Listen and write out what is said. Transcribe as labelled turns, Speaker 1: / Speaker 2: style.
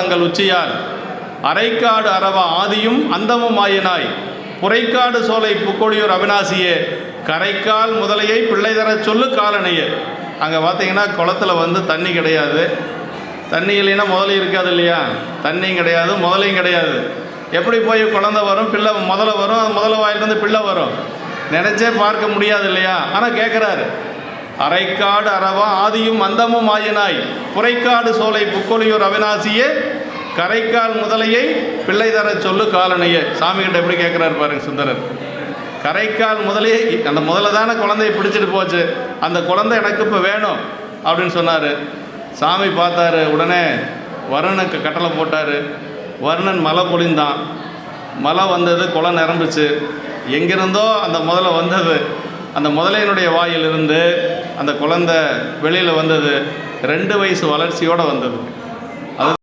Speaker 1: தங்கள் உச்சியார். அரைக்காடு அரவா ஆதியும் அந்தமும் ஆயினாய். புரைக்காடு சோலை புக்கொழியூர் அவினாசியே. கரைக்கால் முதலையை பிள்ளை தர சொல்லு காலனையே. அங்கே பார்த்தீங்கன்னா குளத்துல வந்து தண்ணி கிடையாது. தண்ணி இல்லைன்னா முதலை இருக்காது இல்லையா? தண்ணியும் கிடையாது முதலையும் கிடையாது. எப்படி போய் குழந்தை வரும்? பிள்ளை முதல்ல வரும் அது முதல்ல வாயிலிருந்து பிள்ளை வரும்? நினச்சே பார்க்க முடியாது இல்லையா? ஆனால் கேட்குறாரு அரைக்காடு அறவா ஆதியும் அந்தமும் ஆயினாய். புரைக்காடு சோலை புக்கொலியூர் அவினாசியே கரைக்கால் முதலையை பிள்ளை தர சொல்லு காலனையே. சாமிகிட்ட எப்படி கேட்குறாரு பாருங்க சுந்தரர். கரைக்கால் முதலையை அந்த முதல்ல தானே குழந்தைய பிடிச்சிட்டு போச்சு. அந்த குழந்தை எனக்கு இப்போ வேணும் அப்படின்னு சொன்னார். சாமி பார்த்தாரு உடனே வருணனுக்கு கட்டளை போட்டார். வருணன் மலை பொழிந்தான். மழை வந்தது குளம் நிரம்புச்சு. எங்கிருந்தோ அந்த முதல்ல வந்தது. அந்த முதலையினுடைய வாயிலிருந்து அந்த குழந்தை வெளியில் வந்தது. ரெண்டு வயசு வளர்ச்சியோடு வந்தது.